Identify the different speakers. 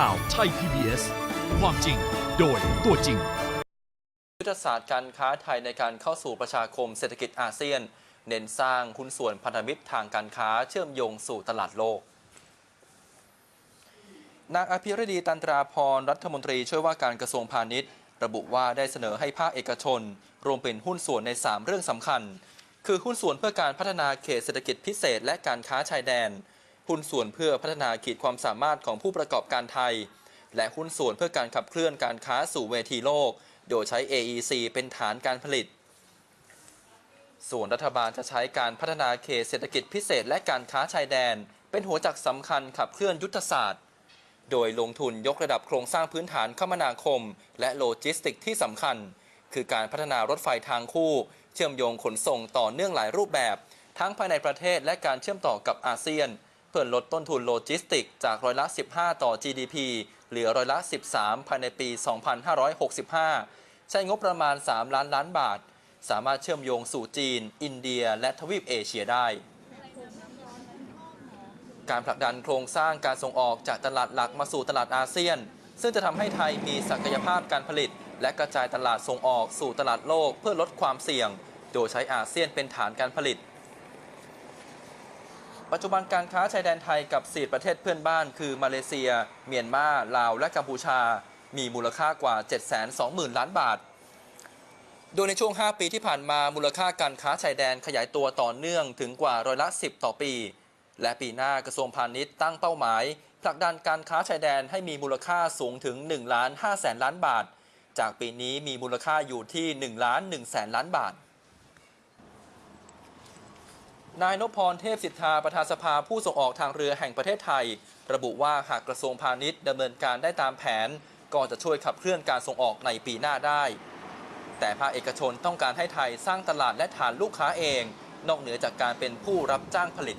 Speaker 1: ข่าวไทย PBS ความจริงโดยตัวจริง
Speaker 2: ยุทธศาสตร์การค้าไทยในการเข้าสู่ประชาคมเศรษฐกิจอาเซียน เน้นสร้างหุ้นส่วนพันธมิตรทางการค้าเชื่อมโยงสู่ตลาดโลก นางอภิรดีตันตราพรรัฐมนตรีช่วยว่าการกระทรวงพาณิชย์ ระบุว่าได้เสนอให้ภาคเอกชน รวมเป็นหุ้นส่วนใน 3 เรื่องสำคัญ คือหุ้นส่วนเพื่อการพัฒนาเขตเศรษฐกิจพิเศษและการค้าชายแดน หุ้นส่วนเพื่อพัฒนาขีดความสามารถของผู้ประกอบการไทย และหุ้นส่วนเพื่อการขับเคลื่อนการค้าสู่เวทีโลก โดยใช้ AEC เป็นฐานการผลิต ส่วนรัฐบาลจะใช้การพัฒนาเขตเศรษฐกิจพิเศษและการค้าชายแดน เป็นหัวจักสำคัญขับเคลื่อนยุทธศาสตร์ โดยลงทุนยกระดับโครงสร้างพื้นฐานคมนาคม และโลจิสติกที่สำคัญ คือการพัฒนารถไฟทางคู่ เชื่อมโยงขนส่งต่อเนื่องหลายรูปแบบ ทั้งภายในประเทศและการเชื่อมต่อกับอาเซียน เพื่อลดต้นทุนโลจิสติก จากร้อยละ 15 ต่อ GDP เหลือร้อยละ 13 ภายในปี 2565 ใช้งบประมาณ 3 ล้านล้านบาท สามารถเชื่อมโยงสู่จีน อินเดีย และทวีปเอเชียได้ การผลักดันโครงสร้างการส่งออกจากตลาดหลักมาสู่ตลาดอาเซียน ซึ่งจะทำให้ไทยมีศักยภาพการผลิต และกระจายตลาดส่งออกสู่ตลาดโลกเพื่อลดความเสี่ยง โดยใช้อาเซียนเป็นฐานการผลิต ปัจจุบันการค้าชายแดนไทยกับสี่ประเทศเพื่อนบ้าน คือมาเลเซีย เมียนมา ลาว และกัมพูชา มีมูลค่ากว่า 720,000 ล้านบาท โดยในช่วง 5 ปีที่ผ่านมามูลค่าการค้าชายแดนขยายตัวต่อเนื่องถึงกว่าร้อยละ 10 ต่อปี และปีหน้ากระทรวงพาณิชย์ตั้งเป้าหมายผลักดันการค้าชายแดนให้มีมูลค่าสูงถึง1ล้าน5แสนล้านบาท จากปีนี้มีมูลค่าอยู่ที่1ล้าน1แสนล้านบาท นายนพพรเทพสิทธาประธานสภาผู้ส่งออกทางเรือแห่งประเทศไทย ระบุว่าหากกระทรวงพาณิชย์ดำเนินการได้ตามแผน ก็จะช่วยขับเคลื่อนการส่งออกในปีหน้าได้ แต่ภาคเอกชนต้องการให้ไทยสร้างตลาดและฐานลูกค้าเอง นอกเหนือจากการเป็นผู้รับจ้างผลิต